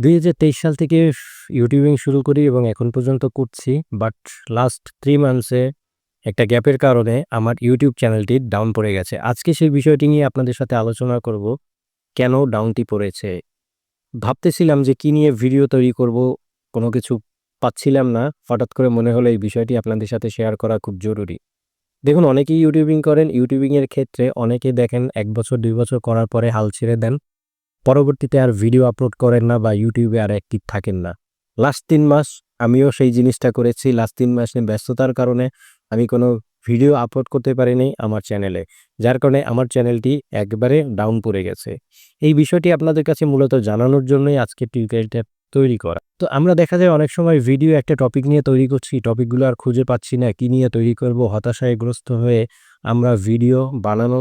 2023 সাল থেকে ইউটিউবিং শুরু করি এবং এখন পর্যন্ত করছি। বাট লাস্ট থ্রি মান্থসে একটা গ্যাপের কারণে আমার ইউটিউব চ্যানেলটি ডাউন পড়ে গেছে। আজকে সেই বিষয়টি নিয়ে আপনাদের সাথে আলোচনা করব। কেন ডাউনটি পড়েছে? ভাবতেছিলাম যে কি নিয়ে ভিডিও তৈরি করব, কোনো কিছু পাচ্ছিলাম না। হঠাৎ করে মনে হলো এই বিষয়টি আপনাদের সাথে শেয়ার করা খুব জরুরি। দেখুন অনেকেই ইউটিউবিং করেন। ইউটিউবিংয়ের ক্ষেত্রে অনেকে দেখেন এক বছর দুই বছর করার পরে হাল ছেড়ে দেন। পরবর্তীতে আর ভিডিও আপলোড করেন না বা ইউটিউবে আর অ্যাক্টিভ থাকেন না। লাস্ট ৩ মাস আমিও সেই জিনিসটা করেছি। লাস্ট ৩ মাসে ব্যস্ততার কারণে আমি কোনো ভিডিও আপলোড করতে পারিনি আমার চ্যানেলে। যার কারণে আমার চ্যানেলটি একবারে ডাউন পড়ে গেছে। এই বিষয়টি আপনাদের কাছে মূলত জানানোর জন্যই আজকে টিউটোরিয়ালটা তৈরি করা। তো আমরা দেখা যায় অনেক সময় ভিডিও একটা টপিক নিয়ে তৈরি করছি, টপিকগুলো আর খুঁজে পাচ্ছি না, কি নিয়ে তৈরি করব, হতাশায় গ্রস্ত হয়ে আমরা ভিডিও বানানো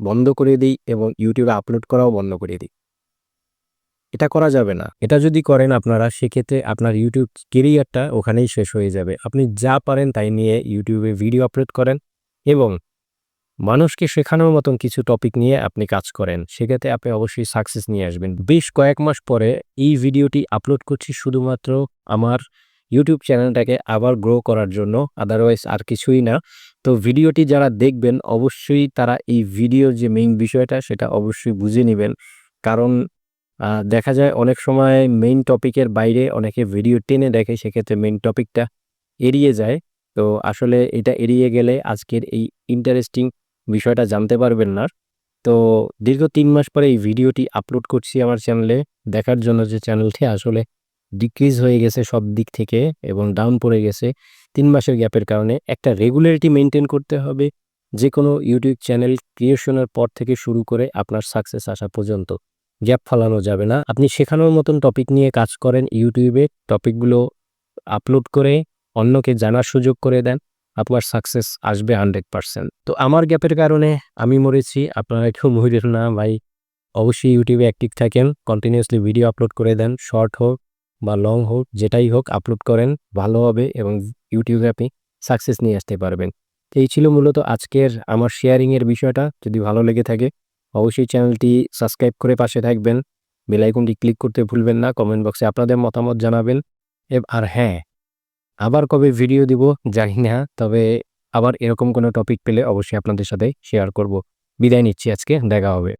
বন্ধ করে দিই এবং ইউটিউবে আপলোড করাও বন্ধ করে দিই। এটা করা যাবে না। এটা যদি করেন আপনারা, সেক্ষেত্রে আপনার ইউটিউব কেরিয়ারটা ওখানেই শেষ হয়ে যাবে। আপনি যা পারেন তাই নিয়ে ইউটিউবে ভিডিও আপলোড করেন এবং মানুষকে শেখানোর মতন কিছু টপিক নিয়ে আপনি কাজ করেন। সেক্ষেত্রে আপনি অবশ্যই সাকসেস নিয়ে আসবেন। বেশ কয়েক মাস পরে এই ভিডিওটি আপলোড করছি শুধুমাত্র আমার ইউটিউব চ্যানেলটাকে আবার গ্রো করার জন্য। আদারওয়াইজ আর কিছুই না। তো ভিডিওটি যারা দেখবেন, অবশ্যই তারা এই ভিডিওর যে মেইন বিষয়টা, সেটা অবশ্যই বুঝে নেবেন কারণ দেখা যায় অনেক সময় মেইন টপিকের বাইরে অনেকে ভিডিও টেনে দেখে, সেক্ষেত্রে মেইন টপিকটা এড়িয়ে যায়। তো আসলে এটা এড়িয়ে গেলে আজকের এই ইন্টারেস্টিং বিষয়টা জানতে পারবেন না। তো দীর্ঘ তিন মাস পরে এই ভিডিওটি আপলোড করছি আমার চ্যানেলে দেখার জন্য যে চ্যানেলটি আসলে ডিক্রিজ হয়ে গেছে সব দিক থেকে এবং ডাউন পড়ে গেছে তিন মাসের গ্যাপের কারণে। একটা রেগুলারিটি মেনটেন করতে হবে যে কোনো ইউটিউব চ্যানেল ক্রিয়েশনের পর থেকে শুরু করে আপনার সাকসেস আসা পর্যন্ত। গ্যাপ ফালানো যাবে না। আপনি শেখানোর মতন টপিক নিয়ে কাজ করেন ইউটিউবে, টপিকগুলো আপলোড করে অন্যকে জানার সুযোগ করে দেন। আপনার সাকসেস আসবে 100% তো আমার গ্যাপের কারণে আমি মরেছি। আপনারা কেউ মইরেন না ভাই। অবশ্যই ইউটিউবে অ্যাক্টিভ থাকেন। কন্টিনিউয়াসলি ভিডিও আপলোড করে দেন। শর্ট হোক বা লং হোক যেটাই হোক আপলোড করেন ভালো হবে এবং ইউটিউবে আপনি সাকসেস নিয়ে আসতে পারবেন। এই ছিল মূলত আজকের আমার শেয়ারিংয়ের বিষয়টা। যদি ভালো লেগে থাকে অবশ্যই চ্যানেলটি সাবস্ক্রাইব করে পাশে থাকবেন। বেলাইকনটি ক্লিক করতে ভুলবেন না। কমেন্ট বক্সে আপনাদের মতামত জানাবেন। আর হ্যাঁ, আবার কবে ভিডিও দিব জানি না। তবে আবার এরকম কোনো টপিক পেলে অবশ্যই আপনাদের সাথে শেয়ার করব। বিদায় নিচ্ছি আজকে। দেখা হবে।